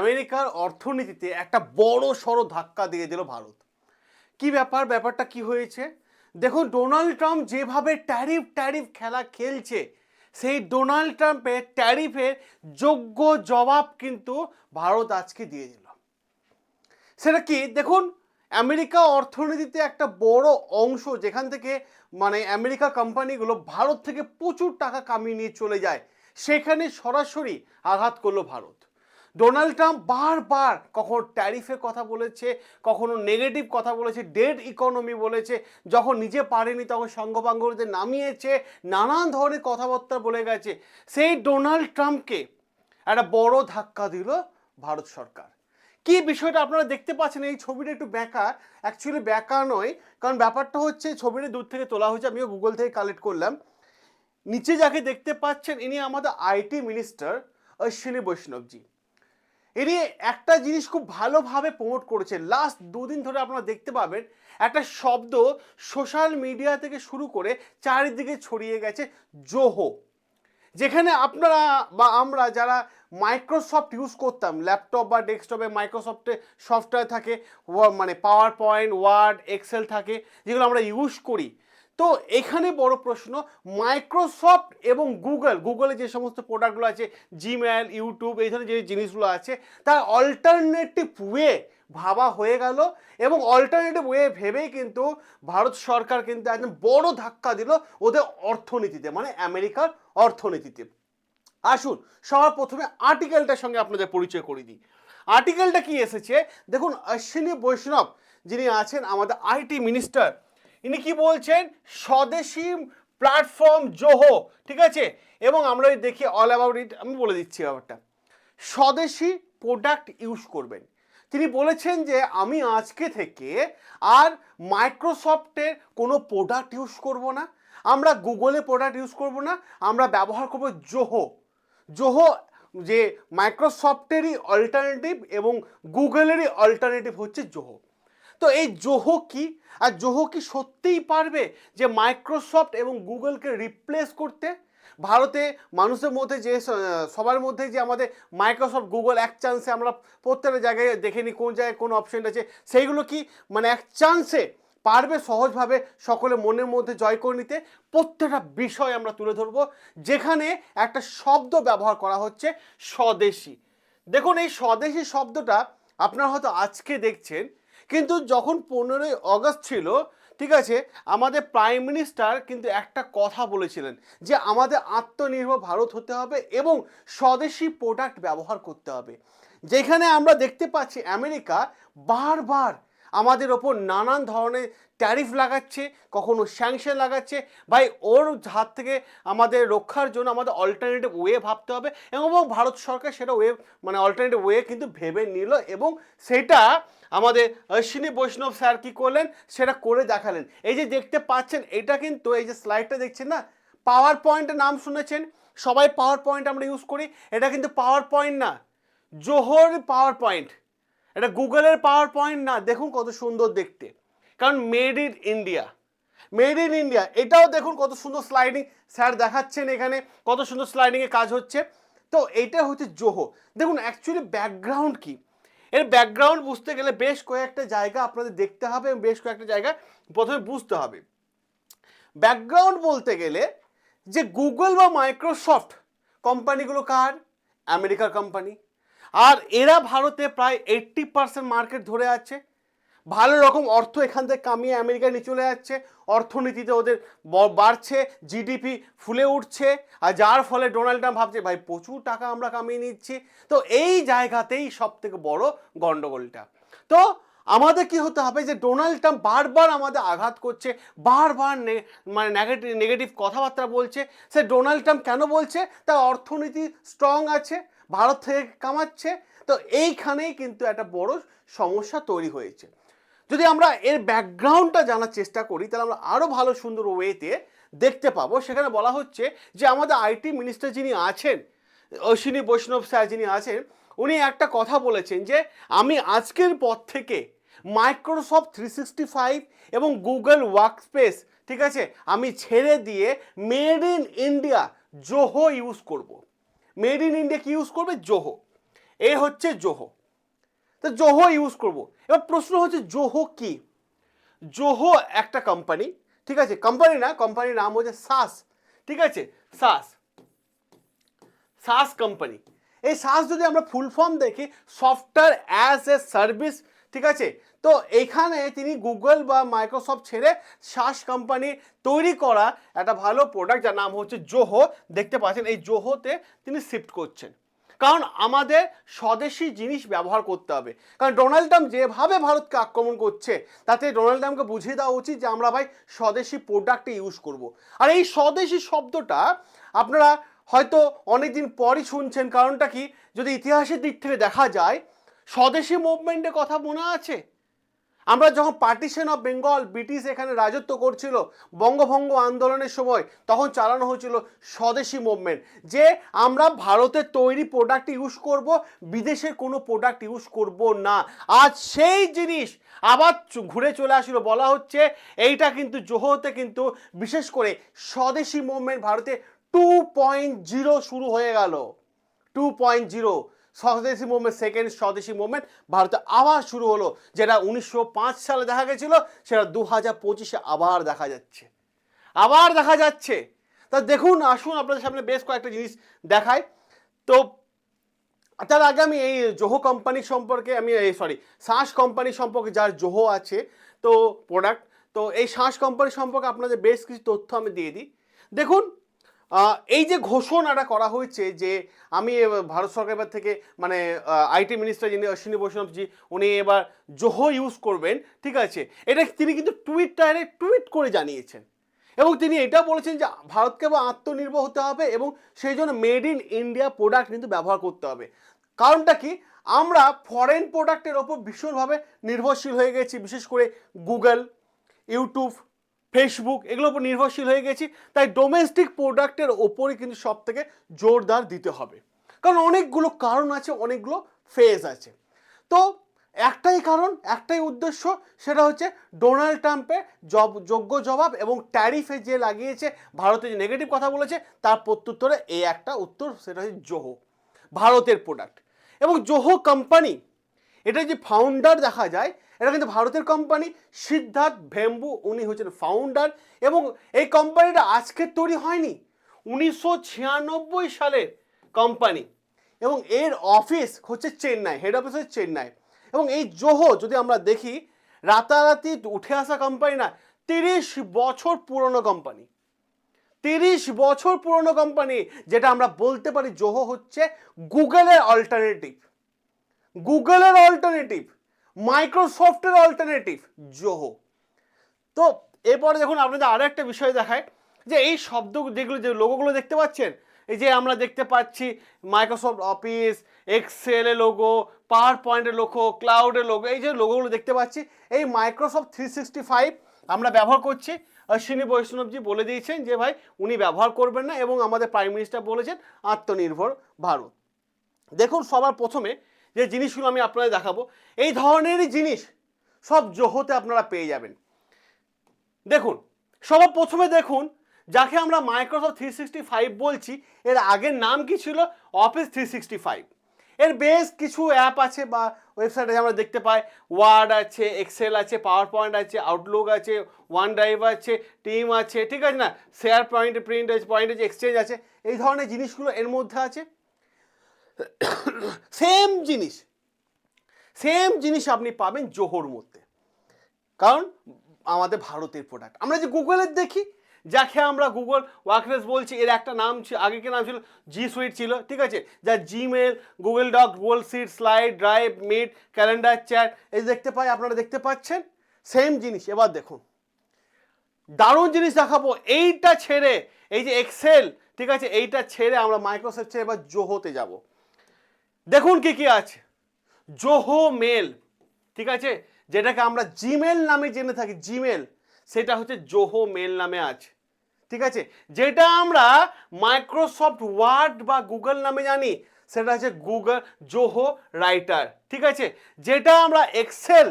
আমেরিকার অর্থনীতিতে একটা বড় সড়ো ধাক্কা দিয়ে দিল ভারত। কি ব্যাপার? ব্যাপারটা কি হয়েছে? দেখুন, ডোনাল্ড ট্রাম্প যেভাবে ট্যারিফ ট্যারিফ খেলা খেলছে, সেই ডোনাল্ড ট্রাম্পের ট্যারিফের যোগ্য জবাব কিন্তু ভারত আজকে দিয়ে দিল। সেটা কি? দেখুন, আমেরিকা অর্থনীতিতে একটা বড় অংশ যেখান থেকে মানে আমেরিকা কোম্পানিগুলো ভারত থেকে প্রচুর টাকা কামিয়ে নিয়ে চলে যায়, সেখানে সরাসরি আঘাত করল ভারত। ডোনাল্ড ট্রাম্প বারবার কখনো ট্যারিফের কথা বলেছে, কখনো নেগেটিভ কথা বলেছে, ডেড ইকোনমি বলেছে, যখন নিজে পারেনি তখন সঙ্গবাঙ্গদের নামিয়েছে, নানান ধরনের কথাবার্তা বলে গেছে। সেই ডোনাল্ড ট্রাম্পকে একটা বড় ধাক্কা দিল ভারত সরকার। কি বিষয়টা আপনারা দেখতে পাচ্ছেন? এই ছবিটা একটু ব্যাকা অ্যাকচুয়ালি ব্যাকা নয়, কারণ ব্যাপারটা হচ্ছে ছবিটা দূর থেকে তোলা হয়েছে, আমিও গুগল থেকে কালেক্ট করলাম। নিচে যাকে দেখতে পাচ্ছেন, ইনি আমাদের আইটি মিনিস্টার অশ্বিনী বৈষ্ণবজি। ইনি একটা জিনিস খুব ভালোভাবে প্রমোট করেছে। লাস্ট দুদিন ধরে আপনারা দেখতে পাবেন, একটা শব্দ সোশ্যাল মিডিয়া থেকে শুরু করে চারিদিকে ছড়িয়ে গেছে জোহো যেখানে আপনারা বা আমরা যারা মাইক্রোসফট ইউজ করতাম ল্যাপটপ বা ডেস্কটপে মাইক্রোসফটে সফটওয়্যার থাকে মানে পাওয়ার পয়েন্ট ওয়ার্ড এক্সেল থাকে, যেগুলো আমরা ইউজ করি তো এখানে বড় প্রশ্ন মাইক্রোসফট এবং গুগল গুগলে যে সমস্ত প্রোডাক্টগুলো আছে জিমেল ইউটিউব এই ধরনের যে জিনিসগুলো আছে, তার অল্টারনেটিভ ওয়ে ভাবা হয়ে গেল এবং অল্টারনেটিভ ওয়ে ভেবেই কিন্তু ভারত সরকার কিন্তু একদম বড় ধাক্কা দিল ওদের অর্থনীতিতে মানে আমেরিকার অর্থনীতিতে। আসুন, সবার প্রথমে আর্টিকেলটার সঙ্গে আপনাদের পরিচয় করে দিই। আর্টিকেলটা কি এসেছে? দেখুন, অশ্বিনী বৈষ্ণব যিনি আছেন, আমাদের আইটি মিনিস্টার ইনি কি বলছেন? স্বদেশী প্ল্যাটফর্ম জোহো, ঠিক আছে? এবং আমরা দেখি অল অ্যাবাউট ইট আমি বলে দিচ্ছি ব্যাপারটা। স্বদেশি প্রোডাক্ট ইউজ করবেন। তিনি বলেছেন যে, আমি আজকে থেকে আর মাইক্রোসফটের কোনো প্রোডাক্ট ইউজ করব না। আমরা গুগলে প্রোডাক্ট ইউজ করব না। আমরা ব্যবহার করব জোহো। জোহো যে মাইক্রোসফটেরই অল্টারনেটিভ এবং গুগলেরই অল্টারনেটিভ হচ্ছে জোহো। তো এই জোহো কি? আর জোহো কি সত্যিই পারবে যে মাইক্রোসফট এবং গুগলকে রিপ্লেস করতে? ভারতে মানুষের মধ্যে যে সবার মধ্যে যে আমাদের মাইক্রোসফট, গুগল এক চান্সে আমরা প্রত্যেকটা জায়গায় দেখে নিই কোন জায়গায় কোন অপশন আছে। সেইগুলো কি মানে এক চান্সে পারবে সহজভাবে সকলে মনের মধ্যে জয় করে নিতে? প্রত্যেকটা বিষয় আমরা তুলে ধরবো, যেখানে একটা শব্দ ব্যবহার করা হচ্ছে স্বদেশি। দেখুন এই স্বদেশি শব্দটা আপনারা হয়তো আজকে দেখছেন কিন্তু যখন পনেরোই অগস্ট ছিল, ঠিক আছে, আমাদের প্রাইম মিনিস্টার কিন্তু একটা কথা বলেছিলেন যে আমাদের আত্মনির্ভর ভারত হতে হবে এবং স্বদেশি প্রোডাক্ট ব্যবহার করতে হবে। যেখানে আমরা দেখতে পাচ্ছি আমেরিকা বারবার আমাদের ওপর নানান ধরনের ট্যারিফ লাগাচ্ছে, কখনো স্যাংশন লাগাচ্ছে, ভাই ওর হাত থেকে আমাদের রক্ষার জন্য আমাদের অল্টারনেটিভ ওয়ে ভাবতে হবে এবং ভারত সরকার সেটা ওয়ে মানে অল্টারনেটিভ ওয়ে কিন্তু ভেবে নিল এবং সেটা আমাদের অশ্বিনী বৈষ্ণব স্যার কী করলেন? সেটা করে দেখালেন। এই যে দেখতে পাচ্ছেন, এটা কিন্তু এই যে স্লাইডটা দেখছেন না? পাওয়ার পয়েন্টের নাম শুনেছেন? সবাই পাওয়ার পয়েন্ট আমরা ইউজ করি, এটা কিন্তু পাওয়ার পয়েন্ট না। জোহর পাওয়ার পয়েন্ট এটা গুগলের পাওয়ার পয়েন্ট না। দেখুন কত সুন্দর দেখতে। কারণ made in India made in India এটাও দেখুন কত সুন্দর স্লাইডিং স্যার দেখাচ্ছেন এখানে কত সুন্দর স্লাইডিংয়ে কাজ হচ্ছে। তো এইটা হচ্ছে জোহো। দেখুন অ্যাকচুয়ালি ব্যাকগ্রাউন্ড কি? এর ব্যাকগ্রাউন্ড বুঝতে গেলে বেশ কয়েকটা জায়গা আপনাদের দেখতে হবে এবং বেশ কয়েকটা জায়গা প্রথমে বুঝতে হবে। ব্যাকগ্রাউন্ড বলতে গেলে যে গুগল বা মাইক্রোসফট কোম্পানিগুলো কার? আমেরিকার কোম্পানি আর এরা ভারতে প্রায় এইট্টি পার্সেন্ট মার্কেট ধরে আছে। ভালো রকম অর্থ এখান থেকে কামিয়ে আমেরিকায় নিয়ে চলে যাচ্ছে। অর্থনীতিতে ওদের বাড়ছে জিডিপি ফুলে উঠছে, আর যার ফলে ডোনাল্ড ট্রাম্প ভাবছে, ভাই, প্রচুর টাকা আমরা কামিয়ে নিচ্ছি। তো এই জায়গাতেই সব থেকে বড় গন্ডগোলটা তো আমাদের কি হতে হবে যে ডোনাল্ড ট্রাম্প বারবার আমাদের আঘাত করছে, বারবার মানে নেগেটিভ নেগেটিভ কথাবার্তা বলছে। সে ডোনাল্ড ট্রাম্প কেন বলছে? তার অর্থনীতি স্ট্রং আছে, ভারত থেকে কামাচ্ছে। তো এইখানেই কিন্তু একটা বড় সমস্যা তৈরি হয়েছে। যদি আমরা এর ব্যাকগ্রাউন্ডটা জানার চেষ্টা করি, তাহলে আমরা আরও ভালো, সুন্দর ওয়েতে দেখতে পাবো। সেখানে বলা হচ্ছে যে, আমাদের আইটি মিনিস্টার যিনি আছেন, অশ্বিনী বৈষ্ণব স্যার যিনি আছেন, উনি একটা কথা বলেছেন যে, আমি আজকের পর থেকে মাইক্রোসফট থ্রি সিক্সটি ফাইভ এবং গুগল ওয়ার্কস্পেস ঠিক আছে, আমি ছেড়ে দিয়ে made in India Zoho use করব। মেড ইন ইন্ডিয়া কি ইউজ করবে? জোহো এ হচ্ছে জোহো তো জোহো ইউজ করব। এবার প্রশ্ন হচ্ছে, জোহো কি? জোহো একটা কোম্পানি ঠিক আছে? কোম্পানি না কোম্পানির নাম হচ্ছে সাস ঠিক আছে? সাস সাস কোম্পানি এই সাস যদি আমরা ফুল ফর্ম দেখি সফটওয়্যার অ্যাজ এ সার্ভিস ঠিক আছে? তো এইখানে তিনি গুগল বা মাইক্রোসফট ছেড়ে সাস কোম্পানি তৈরি করা একটা ভালো প্রোডাক্ট যার নাম হচ্ছে জোহো। দেখতে পাচ্ছেন, এই জোহোতে তিনি শিফট করছেন। কারণ আমাদের স্বদেশি জিনিস ব্যবহার করতে হবে। কারণ ডোনাল্ড ট্রাম্প যেভাবে ভারতকে আক্রমণ করছে, তাতে ডোনাল্ড ট্রাম্পকে বুঝিয়ে দেওয়া উচিত যে আমরা ভাই স্বদেশি প্রোডাক্ট ইউজ করব। আর এই স্বদেশি শব্দটা আপনারা হয়তো অনেকদিন পরই শুনছেন, কারণটা কি? যদি ইতিহাসের দিক থেকে দেখা যায়, স্বদেশি মুভমেন্টের কথা মনে আছে? আমরা যখন পার্টিশন অফ বেঙ্গল ব্রিটিশ এখানে রাজত্ব করছিল, বঙ্গভঙ্গ আন্দোলনের সময়, তখন চালানো হয়েছিল স্বদেশি মুভমেন্ট যে আমরা ভারতের তৈরি প্রোডাক্ট ইউজ করব বিদেশের কোনো প্রোডাক্ট ইউজ করব না। আজ সেই জিনিস আবার ঘুরে চলে আসলো। বলা হচ্ছে এইটা কিন্তু জোহোতে কিন্তু বিশেষ করে স্বদেশি মুভমেন্ট ভারতে টু পয়েন্ট জিরো শুরু হয়ে গেল। Two point zero swadeshi movement second swadeshi movement ভারতে আবার শুরু হলো, যেটা উনিশশো পাঁচ সালে দেখা গেছিল, সেটা দু হাজার পঁচিশে আবার দেখা যাচ্ছে। আবার দেখা যাচ্ছে। তা দেখুন, আসুন আপনাদের সামনে বেশ কয়েকটা জিনিস দেখায় তো তার আগে আমি এই জোহো কোম্পানি সম্পর্কে আমি, এই সরি শ্বাস কোম্পানি সম্পর্কে যার জোহো আছে, তো প্রোডাক্ট তো এই শ্বাস কোম্পানি সম্পর্কে আপনাদের বেশ কিছু তথ্য আমি দিয়ে দিই। দেখুন এই যে ঘোষণাটা করা হয়েছে যে আমি ভারত সরকারের থেকে মানে আইটি মিনিস্টার যিনি অশ্বিনী বৈষ্ণবজি, উনি এবার জোহো ইউজ করবেন, ঠিক আছে? এটা তিনি কিন্তু টুইটারে টুইট করে জানিয়েছেন। এবং তিনি এটা বলেছেন যে ভারতকে এবার আত্মনির্ভর হতে হবে এবং সেই জন্য মেড ইন ইন্ডিয়া প্রোডাক্ট কিন্তু ব্যবহার করতে হবে। কারণটা কি? আমরা ফরেন প্রোডাক্টের ওপর ভীষণভাবে নির্ভরশীল হয়ে গেছি, বিশেষ করে গুগল ইউটিউব ফেসবুক এগুলোর উপর নির্ভরশীল হয়ে গেছি, তাই ডোমেস্টিক প্রোডাক্টের ওপরই কিন্তু সব থেকে জোরদার দিতে হবে। কারণ অনেকগুলো কারণ আছে, অনেকগুলো ফেজ আছে। তো একটাই কারণ, একটাই উদ্দেশ্য, সেটা হচ্ছে ডোনাল্ড ট্রাম্পের জব, যোগ্য জবাব এবং ট্যারিফে যে লাগিয়েছে, ভারতে যে নেগেটিভ কথা বলেছে, তার প্রত্যুত্তরে এই একটা উত্তর, সেটা হচ্ছে জোহো ভারতের প্রোডাক্ট এবং জোহো কোম্পানি এটা যে ফাউন্ডার দেখা যায় এটা কিন্তু ভারতের কোম্পানি সিদ্ধার্থ ভেম্বু, উনি হচ্ছেন ফাউন্ডার এবং এই কোম্পানিটা আজকের তৈরি হয়নি, উনিশশো ছিয়ানব্বই সালের কোম্পানি এবং এর অফিস হচ্ছে চেন্নাই হেড অফিস হচ্ছে চেন্নাই এবং এই জোহো যদি আমরা দেখি, রাতারাতি উঠে আসা কোম্পানি না, তিরিশ বছর পুরনো কোম্পানি তিরিশ বছর পুরনো কোম্পানি যেটা আমরা বলতে পারি জোহো হচ্ছে গুগলের অল্টারনেটিভ গুগলের অল্টারনেটিভ মাইক্রোসফটের অল্টারনেটিভ জোহো তো এরপরে দেখুন, আপনাদের আরও একটা বিষয় দেখায় যে এই শব্দ যেগুলো, যে লোগোগুলো দেখতে পাচ্ছেন, এই যে আমরা দেখতে পাচ্ছি মাইক্রোসফট অফিস এক্সেলের লোগো পাওয়ার পয়েন্টের লোগো ক্লাউডের লোগো এই যে লোগোগুলো দেখতে পাচ্ছি, এই মাইক্রোসফট থ্রি সিক্সটি ফাইভ আমরা ব্যবহার করছি। অশ্বিনী বৈষ্ণবজি বলে দিয়েছেন যে, ভাই, উনি ব্যবহার করবেন না এবং আমাদের প্রাইম মিনিস্টার বলেছেন আত্মনির্ভর ভারত। দেখুন, সবার প্রথমে যে জিনিসগুলো আমি আপনাদের দেখাবো, এই ধরনেরই জিনিস সব জোহোতে আপনারা পেয়ে যাবেন। দেখুন, সবার প্রথমে দেখুন, যাকে আমরা মাইক্রোসফট থ্রি সিক্সটি ফাইভ বলছি, এর আগের নাম কি ছিল? অফিস থ্রি সিক্সটি ফাইভ এর বেশ কিছু অ্যাপ আছে বা ওয়েবসাইটে আমরা দেখতে পাই। ওয়ার্ড আছে এক্সেল আছে পাওয়ার পয়েন্ট আছে আউটলুক আছে ওয়ান ড্রাইভ আছে টিম আছে, ঠিক আছে না? শেয়ার পয়েন্ট প্রিন্ট আছে পয়েন্ট আছে এক্সচেঞ্জ আছে। এই ধরনের জিনিসগুলো এর মধ্যে আছে। সেম জিনিস। সেম জিনিস আপনি পাবেন জোহোর মধ্যে। কারণ আমাদের ভারতের প্রোডাক্ট আমরা যে গুগলের দেখি, যাকে আমরা গুগল ওয়ার্করেস বলছি, এর একটা নাম ছিল আগে কি নাম ছিল? জি সুইট ছিল, ঠিক আছে? যা Gmail Google Doc Google Sheet Slide Drive Meet Calendar Chat এই দেখতে পাই, আপনারা দেখতে পাচ্ছেন? সেম জিনিস। এবার দেখুন। দারুণ জিনিস দেখাবো। এইটা ছেড়ে, এই যে এক্সেল ঠিক আছে? এইটা ছেড়ে আমরা মাইক্রোসফট ছেড়ে এবার জোহোতে যাব। দেখুন কি কি আছে। জোহো মেল, ঠিক আছে? যেটাকে আমরা জিমেল নামে জেনে থাকি, জিমেল, সেটা হচ্ছে জোহো মেল নামে আছে, ঠিক আছে? যেটা আমরা মাইক্রোসফট ওয়ার্ড বা গুগল নামে জানি, সেটা হচ্ছে গুগল জোহো রাইটার, ঠিক আছে? যেটা আমরা এক্সেল,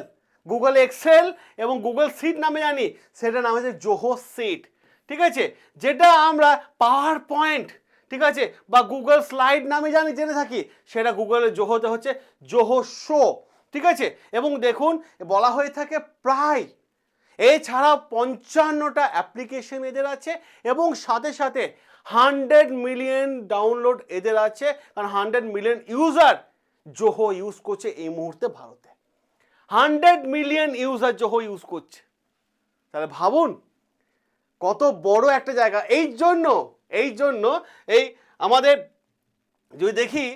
গুগল এক্সেল এবং গুগল সিট নামে জানি সেটা নাম হচ্ছে জোহো সিট, ঠিক আছে? যেটা আমরা পাওয়ার পয়েন্ট ঠিক আছে? বা গুগল স্লাইড নামে জানি জেনে থাকি, সেটা গুগলের জোহোতে হচ্ছে জোহো শো ঠিক আছে? এবং দেখুন, বলা হয়ে থাকে প্রায়। এছাড়া পঞ্চান্নটা অ্যাপ্লিকেশন এদের আছে এবং সাথে সাথে হান্ড্রেড মিলিয়ন ডাউনলোড এদের আছে। কারণ hundred million user Zoho use করছে এই মুহূর্তে ভারতে। Hundred million user Zoho use করছে। তাহলে ভাবুন, কত বড় একটা জায়গা। এই জন্য এই জন্য এই আমাদের যদি দেখি,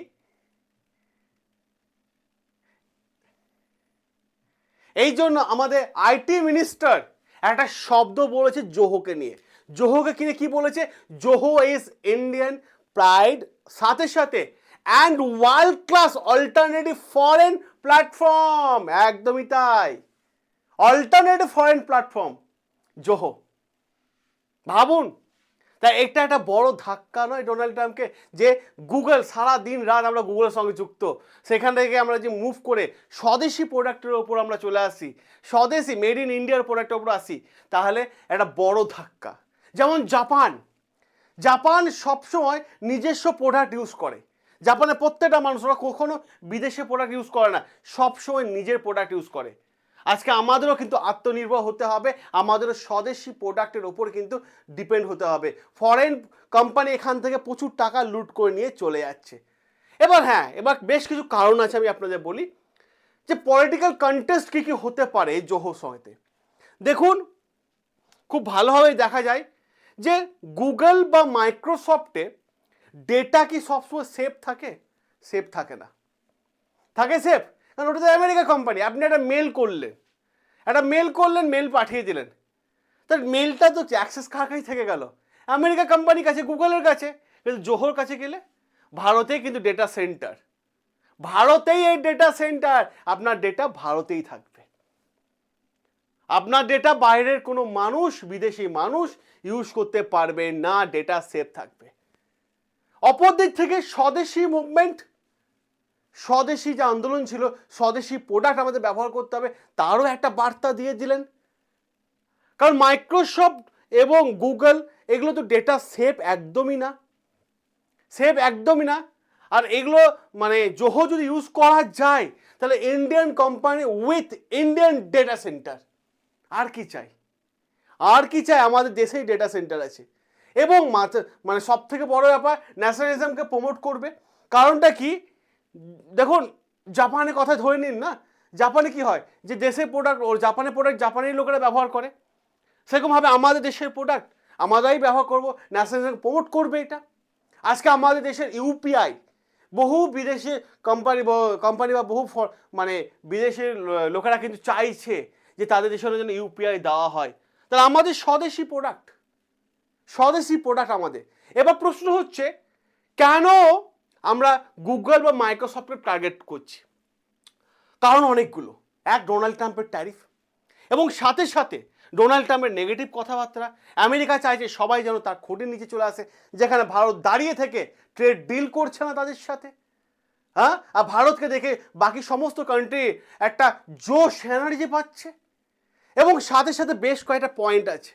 এই জন্য আমাদের আইটি মিনিস্টার একটা শব্দ বলেছে জোহোকে নিয়ে। জোহোকে কিনে কি বলেছে? জোহো ইজ ইন্ডিয়ান প্রাইড সাথে সাথে and world class alternative foreign platform একদমই তাই। Alternative foreign platform Zoho. ভাবুন তাই এটা একটা বড় ধাক্কা নয় ডোনাল্ড ট্রাম্পকে যে গুগল সারা দিন রাত আমরা গুগলের সঙ্গে যুক্ত। সেখান থেকে আমরা যে মুভ করে স্বদেশি প্রোডাক্টের ওপর আমরা চলে আসি, স্বদেশি মেড ইন ইন্ডিয়ার প্রোডাক্টের ওপর আসি, তাহলে একটা বড় ধাক্কা। যেমন জাপান জাপান সবসময় নিজস্ব প্রোডাক্ট ইউজ করে। জাপানে প্রত্যেকটা মানুষ ওরা কখনো বিদেশে প্রোডাক্ট ইউজ করে না, সবসময় নিজের প্রোডাক্ট ইউজ করে। আজকে আমাদেরও কিন্তু আত্মনির্ভর হতে হবে আমাদেরও স্বদেশি প্রোডাক্টের ওপর কিন্তু ডিপেন্ড হতে হবে। ফরেন কোম্পানি এখান থেকে প্রচুর টাকা লুট করে নিয়ে চলে যাচ্ছে। এবার হ্যাঁ এবার বেশ কিছু কারণ আছে আমি আপনাদের বলি। যে পলিটিক্যাল কন্টেস্ট কী কী হতে পারে জোহো সঙ্গেতে দেখুন, খুব ভালোভাবে দেখা যায় যে গুগল বা মাইক্রোসফটে ডেটা কি সবসময় সেফ থাকে? সেফ থাকে না। থাকে সেফ কারণ ওটা তো আমেরিকা কোম্পানি আপনি একটা মেল করলেন। একটা মেল করলেন মেল পাঠিয়ে দিলেন। তার মেলটা তো অ্যাক্সেস কার কাছে থেকে গেল? আমেরিকা কোম্পানির কাছে, গুগলের কাছে। কিন্তু জোহর কাছে গেলে? ভারতেই কিন্তু ডেটা সেন্টার ভারতেই এই ডেটা সেন্টার আপনার ডেটা ভারতেই থাকবে। আপনার ডেটা বাইরের কোনো মানুষ, বিদেশি মানুষ ইউজ করতে পারবে না ডেটা সেফ থাকবে। অপর দিক থেকে স্বদেশি মুভমেন্ট স্বদেশি যে আন্দোলন ছিল, স্বদেশি প্রোডাক্ট আমাদের ব্যবহার করতে হবে, তারও একটা বার্তা দিয়ে দিলেন। কারণ মাইক্রোসফট এবং গুগল এগুলো তো ডেটা সেফ একদমই না। সেফ একদমই না। আর এগুলো মানে জোহো যদি ইউজ করা যায়, তাহলে Indian company with Indian data centre আর কি চাই? আর কি চাই? আমাদের দেশেই ডেটা সেন্টার আছে। এবং মানে সব থেকে বড় ব্যাপার ন্যাশনালিজমকে প্রমোট করবে। কারণটা কি? দেখুন, জাপানের কথা ধরে নিন না। জাপানে কি হয়? যে দেশের প্রোডাক্ট ও জাপানের প্রোডাক্ট জাপানের লোকেরা ব্যবহার করে। সেরকমভাবে আমাদের দেশের প্রোডাক্ট আমরাই ব্যবহার করব। ন্যাশনাল প্রমোট করবে এটা। আজকে আমাদের দেশের ইউপিআই বহু বিদেশি কোম্পানি কোম্পানি বা বহু মানে বিদেশের লোকেরা কিন্তু চাইছে যে তাদের দেশের জন্য ইউপিআই দেওয়া হয়। তাহলে আমাদের স্বদেশি প্রোডাক্ট স্বদেশি প্রোডাক্ট আমাদের। এবার প্রশ্ন হচ্ছে, কেন গুগল বা মাইক্রোসফটকে টার্গেট করছি। কারণ অনেকগুলো। এক ডোনাল্ড ট্রাম্পের ট্যারিফ এবং সাথে সাথে ডোনাল্ড ট্রাম্পের নেগেটিভ কথাবার্তা। আমেরিকা চাইছে সবাই যেন তার খোটের নিচে চলে আসে, যেখানে ভারত দাঁড়িয়ে থেকে ট্রেড ডিল করছে না তাদের সাথে। হ্যাঁ? আর ভারতকে দেখে বাকি সমস্ত কান্ট্রি একটা জোশ এনার্জি পাচ্ছে। এবং সাথে সাথে বেশ কয়েকটা পয়েন্ট আছে।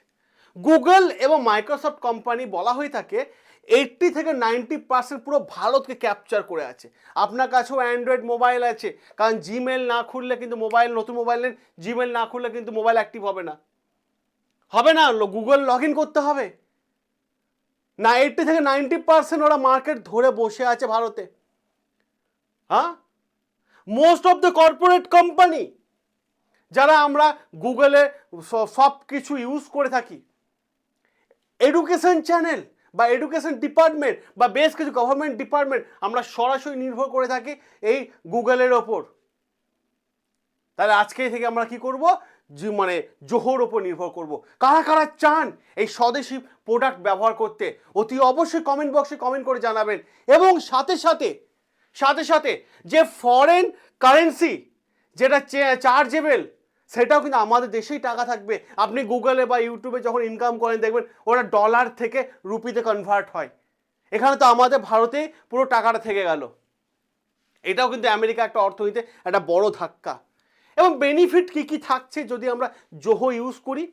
গুগল এবং মাইক্রোসফট কোম্পানি বলা হয়ে থাকে এইটটি থেকে নাইনটি পার্সেন্ট পুরো ভারতকে ক্যাপচার করে আছে। আপনার কাছেও অ্যান্ড্রয়েড মোবাইল আছে, কারণ জিমেল না খুললে কিন্তু মোবাইল নতুন মোবাইল নেন জিমেল না খুললে কিন্তু মোবাইল অ্যাক্টিভ হবে না। হবে না গুগল লগ ইন করতে হবে। না এইটটি থেকে নাইনটি পার্সেন্ট ওরা মার্কেট ধরে বসে আছে ভারতে। হ্যাঁ? Most of the corporate company যারা আমরা গুগলে সব কিছু ইউজ করে থাকি। এডুকেশন চ্যানেল বা এডুকেশন ডিপার্টমেন্ট বা বেশ কিছু গভর্নমেন্ট ডিপার্টমেন্ট আমরা সরাসরি নির্ভর করে থাকি এই গুগলের ওপর। তাহলে আজকে থেকে আমরা কি করব? যে মানে জোহর ওপর নির্ভর করব। কারা কারা চান এই স্বদেশি প্রোডাক্ট ব্যবহার করতে? অতি অবশ্যই কমেন্ট বক্সে কমেন্ট করে জানাবেন। এবং সাথে সাথে সাথে সাথে যে ফরেন কারেন্সি যেটা চার্জেবল সেটাও কিন্তু আমাদের দেশেই টাকা থাকবে। আপনি গুগলে বা ইউটিউবে যখন ইনকাম করেন, দেখবেন ওটা ডলার থেকে রুপিতে কনভার্ট হয়। এখানে তো আমাদের ভারতে পুরো টাকাটা থেকে গেল। এটাও কিন্তু আমেরিকা একটা অর্থনীতিতে একটা বড় ধাক্কা। এবং বেনিফিট কি কি থাকছে যদি আমরা জোহো ইউজ করি?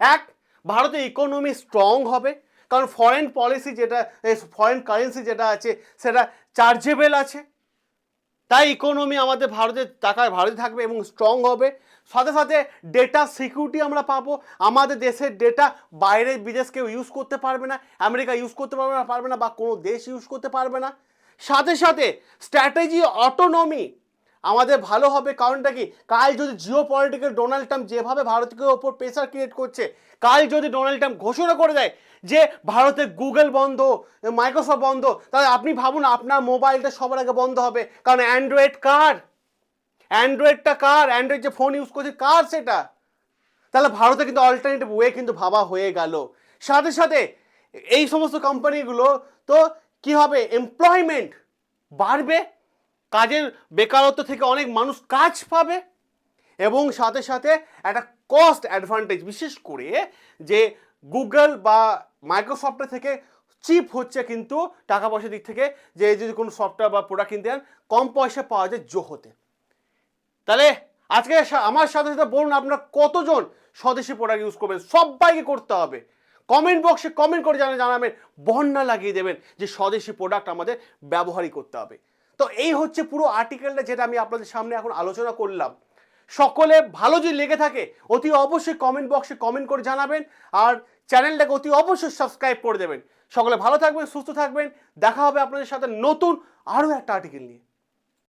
এক ভারতের ইকোনমি স্ট্রং হবে। কারণ ফরেন পলিসি যেটা ফরেন কারেন্সি যেটা আছে, সেটা চার্জেবেল আছে। তাই ইকোনমি আমাদের ভারতের টাকায় ভারতে থাকবে এবং স্ট্রং হবে। সাথে সাথে ডেটা সিকিউরিটি আমরা পাবো। আমাদের দেশের ডেটা বাইরের বিদেশ কেউ ইউজ করতে পারবে না, আমেরিকা ইউজ করতে পারবে না পারবে না, বা কোনো দেশ ইউজ করতে পারবে না। সাথে সাথে স্ট্র্যাটেজি অটোনমি আমাদের ভালো হবে, কারণটা কি? কাল যদি জিও পলিটিক্যাল ডোনাল্ড ট্রাম্প যেভাবে ভারতের ওপর প্রেসার ক্রিয়েট করছে, কাল যদি ডোনাল্ড ট্রাম্প ঘোষণা করে দেয় যে ভারতে গুগল বন্ধ মাইক্রোসফট বন্ধ, তাহলে আপনি ভাবুন আপনার মোবাইলটা সবার আগে বন্ধ হবে, কারণ অ্যান্ড্রয়েড কার? অ্যান্ড্রয়েডটা কার? অ্যান্ড্রয়েড যে ফোন ইউজ করছে, কার সেটা? তাহলে ভারতে কিন্তু অল্টারনেটিভ ওয়ে কিন্তু ভাবা হয়ে গেল। সাথে সাথে এই সমস্ত কোম্পানিগুলো তো কি হবে? এমপ্লয়মেন্ট বাড়বে, কাজের বেকারত্ব থেকে অনেক মানুষ কাজ পাবে এবং সাথে সাথে একটা কস্ট অ্যাডভান্টেজ বিশেষ করে যে গুগল বা মাইক্রোসফটের থেকে চিপ হচ্ছে কিন্তু টাকা পয়সার দিক থেকে যে যদি কোনো সফটওয়্যার বা প্রোডাক্ট কিনতে কম পয়সা পাওয়া যায় জোহোতে তাহলে আজকে আমার সাথে সাথে বলুন আপনারা কতজন স্বদেশি প্রোডাক্ট ইউজ করবেন? সবাইকে করতে হবে। কমেন্ট বক্সে কমেন্ট করে জানা জানাবেন বন্যা লাগিয়ে দেবেন যে স্বদেশি প্রোডাক্ট আমাদের ব্যবহারই করতে হবে। তো এই হচ্ছে পুরো আর্টিকেলটা যেটা আমি আপনাদের সামনে এখন আলোচনা করলাম। সকলে ভালো যদি লেগে থাকে, অতি অবশ্যই কমেন্ট বক্সে কমেন্ট করে জানাবেন আর চ্যানেলটাকে অতি অবশ্যই সাবস্ক্রাইব করে দেবেন। সকলে ভালো থাকবেন, সুস্থ থাকবেন। দেখা হবে আপনাদের সাথে নতুন আরও একটা আর্টিকেল নিয়ে।